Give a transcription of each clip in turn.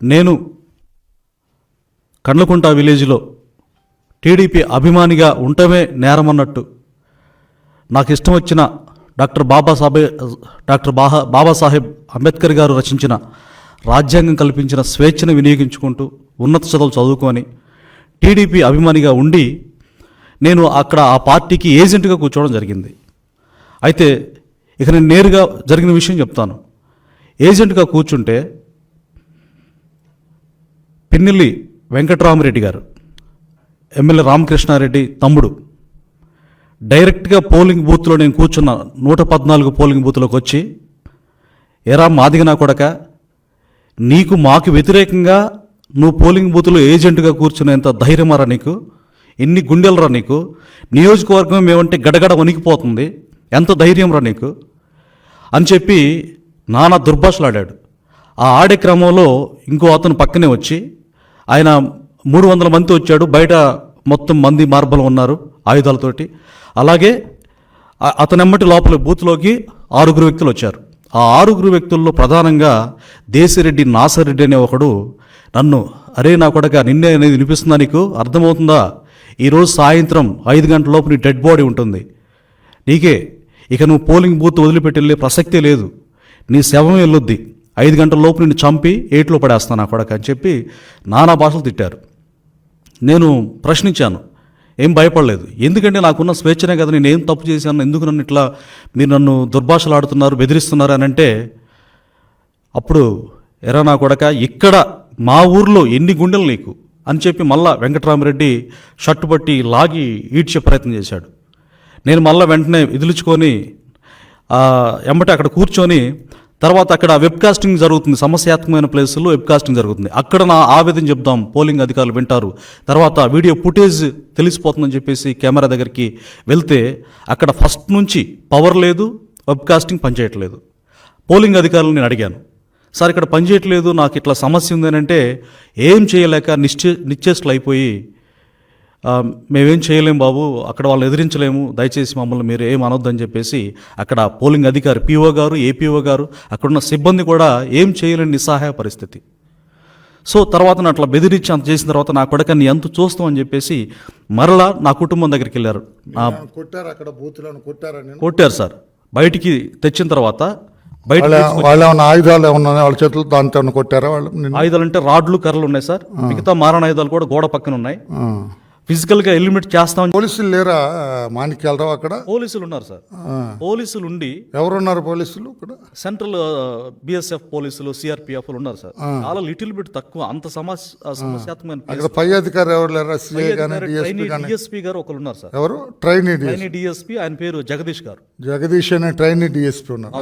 నేను కండ్లకుంట విలేజ్లో టీడీపీ అభిమానిగా ఉండటమే నేరమన్నట్టు నాకు ఇష్టం వచ్చిన డాక్టర్ బాబాసాహెబ్ డాక్టర్ బాహా బాబాసాహెబ్ అంబేద్కర్ గారు రచించిన రాజ్యాంగం కల్పించిన స్వేచ్ఛను వినియోగించుకుంటూ ఉన్నత చదువులు చదువుకొని టీడీపీ అభిమానిగా ఉండి నేను అక్కడ ఆ పార్టీకి ఏజెంట్గా కూర్చోవడం జరిగింది. అయితే ఇక నేను నేరుగా జరిగిన విషయం చెప్తాను. ఏజెంట్గా కూర్చుంటే పిన్నెల్లి వెంకటరామరెడ్డి గారు ఎమ్మెల్యే రామకృష్ణారెడ్డి తమ్ముడు. డైరెక్ట్గా పోలింగ్ బూత్లో నేను కూర్చున్న నూట పద్నాలుగు పోలింగ్ బూత్లోకి వచ్చి ఎరా మాదిగినా కొడక నీకు మాకు వ్యతిరేకంగా నువ్వు పోలింగ్ బూత్లో ఏజెంట్గా కూర్చునేంత ధైర్యమారా నీకు ఎన్ని గుండెలరా నీకు నియోజకవర్గం మేమంటే గడగడ వణికిపోతుంది ఎంత ధైర్యం రా నీకు? అని చెప్పి నానా దుర్భాషలాడాడు. ఆ ఆడే క్రమంలో ఇంకో అతను పక్కనే వచ్చి ఆయన మూడు వందల మంది వచ్చాడు. బయట మొత్తం మంది మార్బలం ఉన్నారు ఆయుధాలతోటి. అలాగే అతనెమ్మటి లోపల బూత్లోకి ఆరుగురు వ్యక్తులు వచ్చారు. ఆ ఆరుగురు వ్యక్తుల్లో ప్రధానంగా దేశిరెడ్డి నాసరెడ్డి అనే ఒకడు నన్ను అరే నా కొడక నిన్నే అనేది వినిపిస్తుందా నీకు? అర్థమవుతుందా? ఈరోజు సాయంత్రం ఐదు గంటల లోపు నీ డెడ్ బాడీ ఉంటుంది. నీకే ఇక నువ్వు పోలింగ్ బూత్ వదిలిపెట్టి వెళ్ళే ప్రసక్తే లేదు. నీ శవం వెళ్ళొద్ది ఐదు గంటల లోపు నిన్ను చంపి ఏట్లో పడేస్తాను నా కొడక అని చెప్పి నానా భాషలు తిట్టారు. నేను ప్రశ్నించాను ఏం భయపడలేదు? ఎందుకంటే నాకున్న స్వేచ్ఛనే కదా నేను ఏం తప్పు చేశాను? ఎందుకు నన్ను ఇట్లా మీరు నన్ను దుర్భాషలు ఆడుతున్నారు బెదిరిస్తున్నారు? అని అంటే అప్పుడు ఎరా నా కొడక ఇక్కడ మా ఊర్లో ఎన్ని గుండెలు నీకు? అని చెప్పి మళ్ళా వెంకటరామరెడ్డి షర్టు పట్టి లాగి ఈడ్చే ప్రయత్నం చేశాడు. నేను మళ్ళా వెంటనే విదిలించుకొని ఎంబటి అక్కడ కూర్చొని తర్వాత అక్కడ వెబ్ కాస్టింగ్ జరుగుతుంది. సమస్యాత్మకమైన ప్లేసుల్లో వెబ్ కాస్టింగ్ జరుగుతుంది. అక్కడ నా ఆవేదన చెప్దాం. పోలింగ్ అధికారులు వింటారు. తర్వాత వీడియో ఫుటేజ్ తెలిసిపోతుందని చెప్పేసి కెమెరా దగ్గరికి వెళ్తే అక్కడ ఫస్ట్ నుంచి పవర్ లేదు వెబ్ కాస్టింగ్ పనిచేయట్లేదు. పోలింగ్ అధికారులు నేను అడిగాను. సార్ ఇక్కడ పనిచేయట్లేదు నాకు ఇట్లా సమస్య ఉంది ఏం చేయలేక నిశ్చే నిశ్చేష్లు అయిపోయి మేమేం చేయలేం బాబు అక్కడ వాళ్ళని ఎదిరించలేము. దయచేసి మమ్మల్ని మీరు ఏం అనొద్దని చెప్పేసి అక్కడ పోలింగ్ అధికారి పీఓ గారు ఏపీఓ గారు అక్కడున్న సిబ్బంది కూడా ఏం చేయలేని నిస్సహాయ పరిస్థితి. సో తర్వాత అట్లా బెదిరించి అంత చేసిన తర్వాత నా కొడక నీ ఎంత చూస్తాం అని చెప్పేసి మరలా నా కుటుంబం దగ్గరికి వెళ్ళారు. నా కొట్టారు అక్కడ బూతులను కొట్టారా నేను కొట్టారు సార్. బయటికి తెచ్చిన తర్వాత బయట వాళ్ళ ఏమైనా ఆయుధాలు ఏమన్నా వాళ్ళ చేతులు దాంతో కొట్టారా వాళ్ళు? ఆయుధాలు అంటే రాడ్లు కర్రలు ఉన్నాయి సార్. మిగతా మారణ ఆయుధాలు కూడా గోడ పక్కన ఉన్నాయి. ఆ. ఫిజికల్గా ఎలిమినేట్ చేస్తామని పోలీసులు లేరా మాణిక్యాలరావు అక్కడ? పోలీసులు ఉన్నారు సార్. పోలీసులు ఉండి ఎవరున్నారు పోలీసులు ఇక్కడ? సెంట్రల్ బిఎస్ఎఫ్ పోలీసులు సిఆర్పిఎఫ్ ఉన్నారు సార్. చాలా లిటిల్ బిట్ తక్కువ అంత సమస్య సమస్యాత్మకమైన పై అధికారి ఎవరు లేరా? డిఎస్పీ గారు ఒకరు ఉన్నారు సార్. ఎవరు? ట్రైనీ డిఎస్పీ ఆయన పేరు జగదీష్ గారు. జగదీష్ అనే ట్రైనీ డిఎస్పీ ఉన్నారు.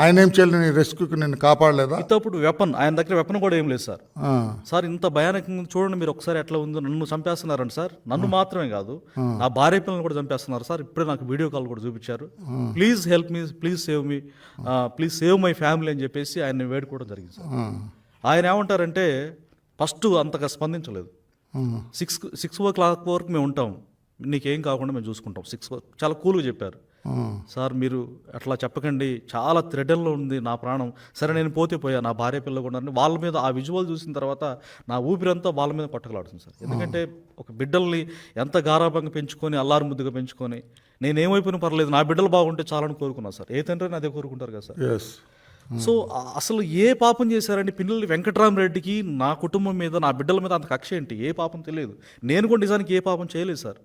ఆయన ఏం చేయలేదు నీ రెస్క్యూకి నిన్ను కాపాడలేదా? ఇతప్పుడు వెపన్ ఆయన దగ్గర వెపన్ కూడా ఏం లేదు సార్. సార్ ఇంత భయానకంగా చూడండి మీరు ఒకసారి ఎట్లా ఉందో. నన్ను చంపేస్తున్నారండి సార్. నన్ను మాత్రమే కాదు నా భార్య పిల్లల్ని కూడా చంపేస్తున్నారు సార్. ఇప్పుడే నాకు వీడియో కాల్ కూడా చూపించారు. Please help me please save me please save my family అని చెప్పేసి ఆయన వేడుకోవడం జరిగింది సార్. ఆయన ఏమంటారంటే ఫస్ట్ అంతగా స్పందించలేదు. సిక్స్ సిక్స్ ఓ క్లాక్ వరకు మేము ఉంటాం. నీకేం కాకుండా మేము చూసుకుంటాం. సిక్స్ చాలా కూల్గా చెప్పారు. సార్ మీరు అట్లా చెప్పకండి. చాలా థ్రెడల్లో ఉంది నా ప్రాణం. సరే నేను పోతే పోయా నా భార్య పిల్ల కూడా. వాళ్ళ మీద ఆ విజువల్ చూసిన తర్వాత నా ఊపిరంతా వాళ్ళ మీద కొట్టకలాడుతుంది సార్. ఎందుకంటే ఒక బిడ్డల్ని ఎంత గారాభంగా పెంచుకొని అల్లారు ముద్దుగా పెంచుకొని నేను ఏమైపోయినా పర్లేదు నా బిడ్డలు బాగుంటే చాలని కోరుకున్నా సార్. ఏ తండ్రిని అదే కోరుకుంటారు కదా సార్. సో అసలు ఏ పాపం చేశారండి? పిల్లలు వెంకటరామరెడ్డికి నా కుటుంబం మీద నా బిడ్డల మీద అంత కక్ష ఏంటి? ఏ పాపం తెలియదు. నేను కూడా నిజానికి ఏ పాపం చేయలేదు సార్.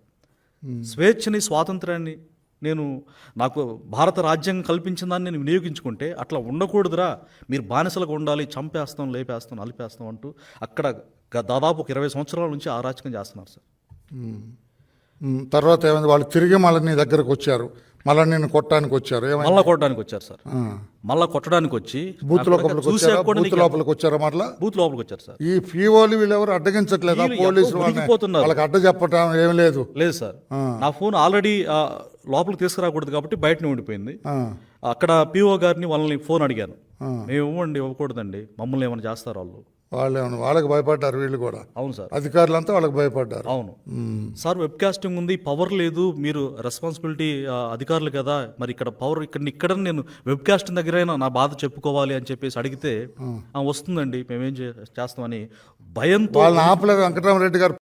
స్వేచ్ఛని స్వాతంత్రాన్ని నేను నాకు భారత రాజ్యాంగం కల్పించిన దాన్ని నేను వినియోగించుకుంటే అట్లా ఉండకూడదురా. మీరు బానిసలుగా ఉండాలి చంపేస్తాం లేపేస్తాం అలిపేస్తాం అంటూ అక్కడ గ- దాదాపు ఒక ఇరవై సంవత్సరాల నుంచి అరాచకం చేస్తున్నారు సార్. తర్వాత ఏమైంది? వాళ్ళు తిరిగి మళ్ళీ నీ దగ్గరకు వచ్చారు. మళ్ళీ నిన్ను కొట్టడానికి వచ్చారు. మళ్ళా కొట్టడానికి వచ్చారు సార్. మళ్ళా కొట్టడానికి వచ్చి బూత్ లోపలికి వచ్చారా? బూత్ లోపలికి వచ్చారా మళ్ళా? బూత్ లోపలికి వచ్చారు సార్. ఈ పీఓలు వీళ్ళెవరు అడ్డగించట్లేదా? వీళ్ళు పోలీసులు. వాళ్ళకి అడ్డ చెప్పటం ఏం లేదు. లేదు సార్. నా ఫోన్ ఆల్రెడీ లోపలికి తీసుకురాకూడదు కాబట్టి బయటనే ఉండిపోయింది. అక్కడ పిఓ గారిని వాళ్ళని ఫోన్ అడిగాను. మేము ఇవ్వండి ఇవ్వకూడదండి. మమ్మల్ని ఏమైనా చేస్తారు వాళ్ళు? వాళ్ళు వాళ్ళకి భయపడ్డారు వీళ్ళు కూడా. అవును సార్. అధికారులంతా వాళ్ళకి భయపడ్డారు. అవును. సార్ వెబ్ కాస్టింగ్ ఉంది పవర్ లేదు మీరు రెస్పాన్సిబిలిటీ అధికారులు కదా మరి ఇక్కడ పవర్ ఇక్కడ ఇక్కడ నేను వెబ్ కాస్టింగ్ దగ్గరైనా నా బాధ చెప్పుకోవాలి అని చెప్పేసి అడిగితే "ఆ, వస్తుందండి మేమేం చేస్తామని భయంతో వాళ్ళని ఆపలేదు వెంకటరామరెడ్డి గారు.